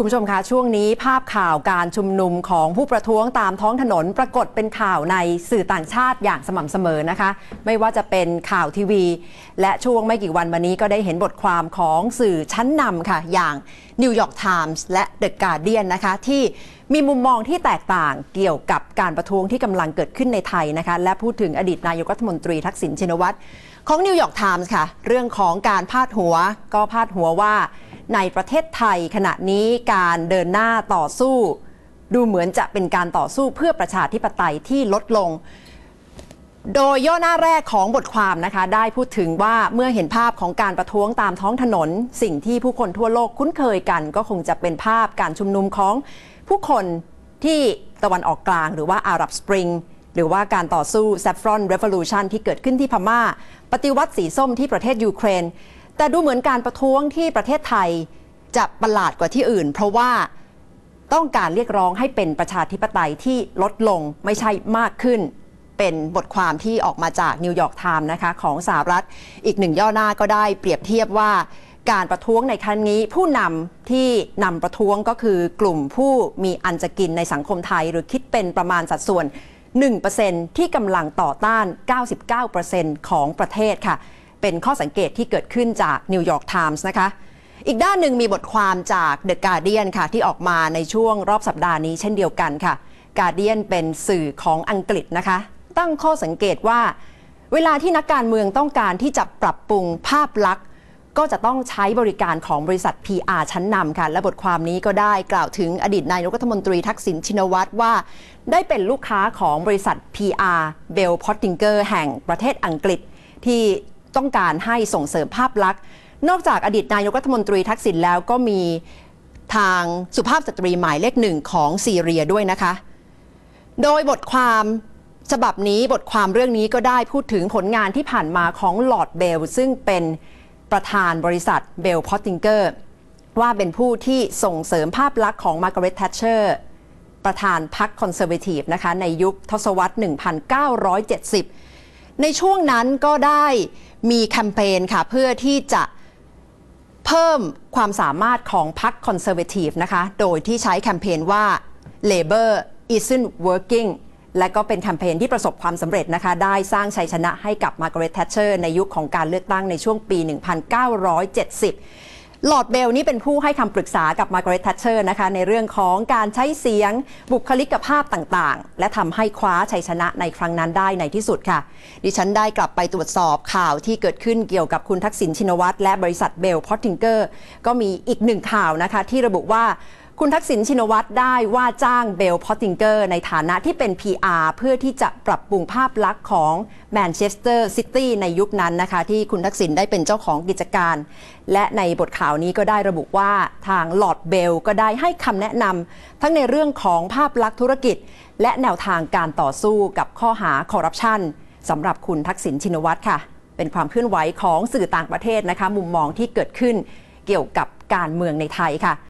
คุณผู้ชมคะช่วงนี้ภาพข่าวการชุมนุมของผู้ประท้วงตามท้องถนนปรากฏเป็นข่าวในสื่อต่างชาติอย่างสม่ำเสมอนะคะ ไม่ว่าจะเป็นข่าวทีวี และช่วงไม่กี่วันมานี้ก็ได้เห็นบทความของสื่อชั้นนำค่ะ อย่าง New York Times และ The Guardian นะคะ ที่มีมุมมองที่แตกต่างเกี่ยวกับการประท้วงที่กำลังเกิดขึ้นในไทยนะคะ และพูดถึงอดีตนายกรัฐมนตรีทักษิณชินวัตรของนิวยอร์กไทมส์ค่ะ เรื่องของการพาดหัวก็พาดหัวว่า ในประเทศไทยขณะนี้การเดินหน้าต่อสู้ ดูเหมือนจะเป็นการต่อสู้เพื่อประชาธิปไตยที่ลดลง โดยย่อหน้าแรกของบทความนะคะ ได้พูดถึงว่าเมื่อเห็นภาพของการประท้วงตามท้องถนน สิ่งที่ผู้คนทั่วโลกคุ้นเคยกัน ก็คงจะเป็นภาพการชุมนุมของผู้คนที่ตะวันออกกลางหรือว่าอาหรับสปริงหรือว่าการต่อสู้ Saffron Revolution ที่เกิดขึ้นที่พม่า ปฏิวัติสีส้มที่ประเทศยูเครน แต่ดูเหมือนการประท้วงที่ประเทศไทยจะประหลาดกว่าที่อื่น เพราะว่าต้องการเรียกร้องให้เป็นประชาธิปไตยที่ลดลงไม่ใช่มากขึ้น เป็นบทความที่ออกมาจากนิวยอร์กไทม์นะคะของสหรัฐอีกหนึ่งย่อหน้าก็ได้เปรียบเทียบว่าการประท้วงในครั้งนี้ผู้นำที่นำประท้วงก็คือกลุ่มผู้มีอันจะกินในสังคมไทย หรือคิดเป็นประมาณสัดส่วน 1%ที่กำลังต่อต้าน 99%ของประเทศค่ะ เป็นข้อสังเกตที่เกิดขึ้นจากนิวยอร์กไทมส์นะคะ อีกด้านหนึ่งมีบทความจาก The Guardian ค่ะ ที่ออกมาในช่วงรอบสัปดาห์นี้เช่นเดียวกันค่ะ Guardian เป็นสื่อของอังกฤษนะคะ ตั้งข้อสังเกตว่า เวลาที่นักการเมืองต้องการที่จะปรับปรุงภาพลักษณ์ก็จะต้องใช้บริการของบริษัท PR ชั้นนำค่ะ และบทความนี้ก็ได้กล่าวถึงอดีตนายกรัฐมนตรีทักษิณชินวัตรว่า ได้เป็นลูกค้าของบริษัท PR Bell Pottinger แห่งประเทศอังกฤษที่ ต้องการให้ส่งเสริมภาพลักษณ์ นอกจากอดีตนายกรัฐมนตรีทักษิณแล้วก็มีทางสุภาพสตรีหมายเลขหนึ่งของซีเรียด้วยนะคะ โดยบทความฉบับนี้บทความเรื่องนี้ก็ได้พูดถึงผลงานที่ผ่านมาของลอร์ดเบลซึ่งเป็นประธานบริษัทเบลพอตติงเกอร์ว่าเป็นผู้ที่ส่งเสริมภาพลักษณ์ของมาร์กาเร็ตแทชเชอร์ประธานพรรคคอนเซอร์เวทีฟนะคะในยุคทศวรรษ 1970 ในช่วงนั้นก็ได้มีแคมเปญค่ะ เพื่อที่จะเพิ่มความสามารถของพรรคคอนเซอร์เวทีฟนะคะ โดยที่ใช้แคมเปญว่า Labor isn't working และก็เป็นแคมเปญที่ประสบความสำเร็จนะคะ ได้สร้างชัยชนะให้กับมาร์กาเร็ตแทชเชอร์ในยุคของการเลือกตั้งในช่วงปี 1970 ลอร์ดเบลนี่เป็นผู้ให้คำปรึกษากับมาร์กาเร็ตทัชเชอร์นะคะในเรื่องของการใช้เสียงบุคลิกภาพต่างๆ และทำให้คว้าชัยชนะในครั้งนั้นได้ในที่สุดค่ะ ดิฉันได้กลับไปตรวจสอบข่าวที่เกิดขึ้นเกี่ยวกับคุณทักษิณชินวัตรและบริษัทเบลพอตติงเกอร์ก็มีอีกหนึ่งข่าวนะคะที่ระบุว่า คุณทักษิณชินวัตรได้ว่าจ้างเบลพอติงเกอร์ในฐานะที่เป็น PR เพื่อที่จะปรับปรุงภาพลักษณ์ของแมนเชสเตอร์ซิตี้ในยุคนั้นนะคะ ที่คุณทักษิณได้เป็นเจ้าของกิจการ และในบทข่าวนี้ก็ได้ระบุว่าทางลอร์ดเบลก็ได้ให้คำแนะนำทั้งในเรื่องของภาพลักษณ์ธุรกิจ และแนวทางการต่อสู้กับข้อหาคอร์รัปชันสำหรับคุณทักษิณชินวัตรค่ะ เป็นความเคลื่อนไหวของสื่อต่างประเทศนะคะ มุมมองที่เกิดขึ้นเกี่ยวกับการเมืองในไทยค่ะ